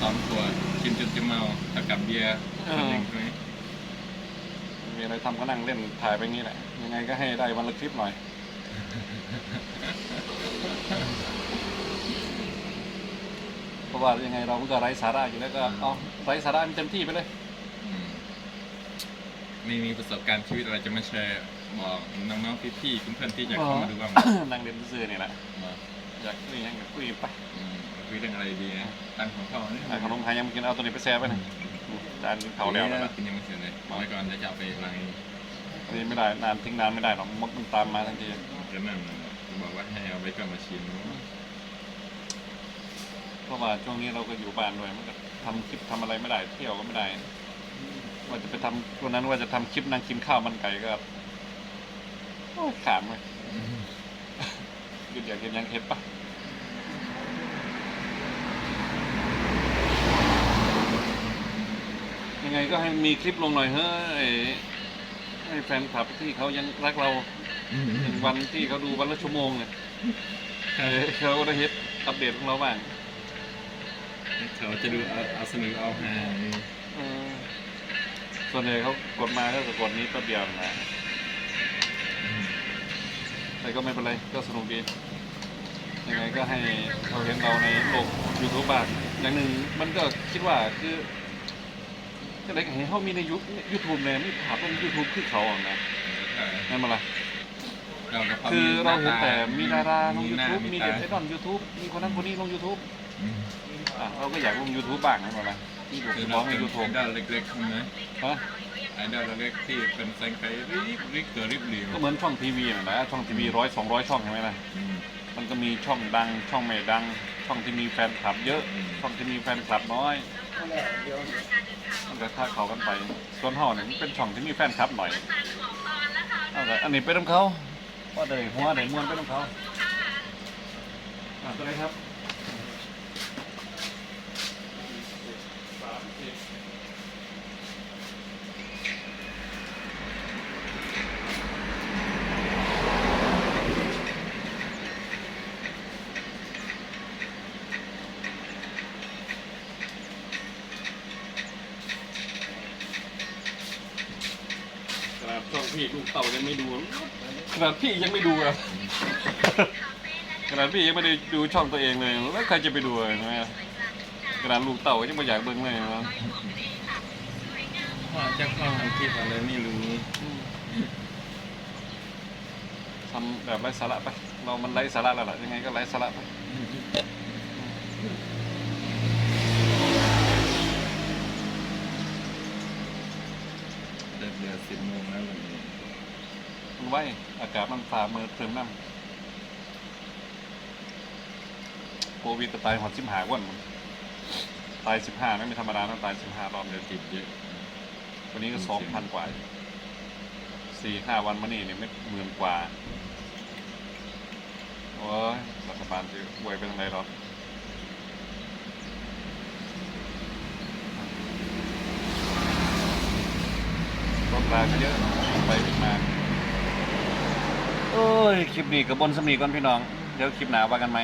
สองขวดกินจนจะเมาเท่ากับเบียร์คนหนึ่งใช่ไหมมีอะไรทำก็นั่งเล่นถ่ายไปงี้แหละ ยังไงก็ให้ได้วันละคลิปหน่อย เพราะว่ายังไงเราก็ไร้สาระอยู่แล้วก็เอาไร้สาระมันเต็มที่ไปเลย อืมไม่มีประสบการณ์ชีวิตอะไรจะมาแชร์บอกน้องๆพี่ๆเพื่อนๆที่อยากเข้ามาดูบ้างนั่งเล่นซื่อๆนี่แหละบอก อยากคุยยังอยากคุยไปอืมคุยเรื่องอะไรดีนะตั้งของเขาเนี่ยอะขนมไทยยังไม่กินเอาตัวนี้ไปแซ่ไปนะจานเขาแล้วนะ กินยังไม่เสร็จเลยบอกไว้ก่อนจะจะเอาไปล้างอันนี้ไม่ได้นานทิ้งนานไม่ได้หรอกมดมันตามมาทันทีก็นั่นน่ะบอกว่าให้เอาไว้ก่อนมาชิมเพราะว่าช่วงนี้เราก็อยู่บ้านด้วยมันก็ทำคลิปทำอะไรไม่ได้เที่ยวก็ไม่ได้ว่าจะไปทำวันนั้นว่าจะทำคลิปนั่งกินข้าวมันไก่ก็โอ้ยขามเลย หยุดอยากกินยังเห็ดปะยังไงก็ให้มีคลิปลงหน่อยเฮ้ยให้แฟนคลับที่เขายังรักเราอย่างวันที่เขาดูวันละชั่วโมงเนี่ยเออเขาก็ได้เฮ็ดอัปเดตของเราบ้างเขาจะดูเอาเอาสนุกเอาฮาเออส่วนใหญ่เขากดมาก็จะกดนี้แป๊บเดียวนะ แต่ก็ไม่เป็นไรก็สนุกดียังไงก็ให้เขาเห็นเราในโลกยูทูบบ้างอย่างหนึ่งมันก็คิดว่าคือก็ได้เห็นเขามีในยุคยูทูบเนี่ยไม่ถามว่ายูทูบคือเขาอะนะนั่นมาละเราก็พคือเราเห็นแต่มีดาราลงหยูน้ทูบมีเด็ดไอตาดอลยูทูบมีคนนั้นคนนี้ลงยูทูบอืมอะเราก็อยากลงยูทูบบ้างนั่นมาละ ที่ผมคือมเราองในเป็นยูทูบไอดอลเล็กๆใช่ไหมฮะไอดอลเล็กๆที่เป็นแซงไปรีบรีบเกิดรีบเร็วก็เหมือนช่องทีวีนะนะช่องทีวีร้อยสองร้อยช่องใช่ไหมล่ะอืมมันก็มีช่องดัง ช่องไม่ดัง ช่องที่มีแฟนคลับเยอะอืมช่องที่มีแฟนคลับน้อยมันก็ค่าเขากันไป ส่วนห่อเนี่ยมันเป็นช่องที่มีแฟนคลับหน่อยเอาแต่อันนี้เป็นของเขาว่าเดยหัวเดยมวนเป็นของเขาอะตัวไหนครับ ขนาดช่องพี่ลูกเต่ายังไม่ดูขนาดพี่ยังไม่ดูอะขนาดพี่ยังไม่ได้ดูช่องตัวเองเลยแล้วใครจะไปดูอะใช่ไหมขนาดลูกเต่ายังไม่อยากเบิ่งเลยนะว่าจะเข้าทำคลิปอะไรไม่รู้ทำแบบไร้สาระไป เรามันไร้สาระแล้วล่ะยังไงก็ไร้สาระไป เดือดเดือดสิบโมงแล้ววันนี้มันไหวอากาศมันฝ่ามือเคลิมน้ำโควิดก็ตายหอดสิบห้าวันมันตายสิบห้าไม่ธรรมดานะตายสิบห้ารอบเดียวติดเยอะ วันนี้ก็สองพันกว่าสี่ห้าวันมานี่เนี่ยไม่หมื่นกว่า โอ้ยรัฐบาลจะรวยเป็นอะไรหรอ กรถราก็เยอะไปวิ่งมาโอ้ยคลิปนี้กับบนสมีก่อนพี่น้อง เดี๋ยวคลิปหนาว่ากันไหม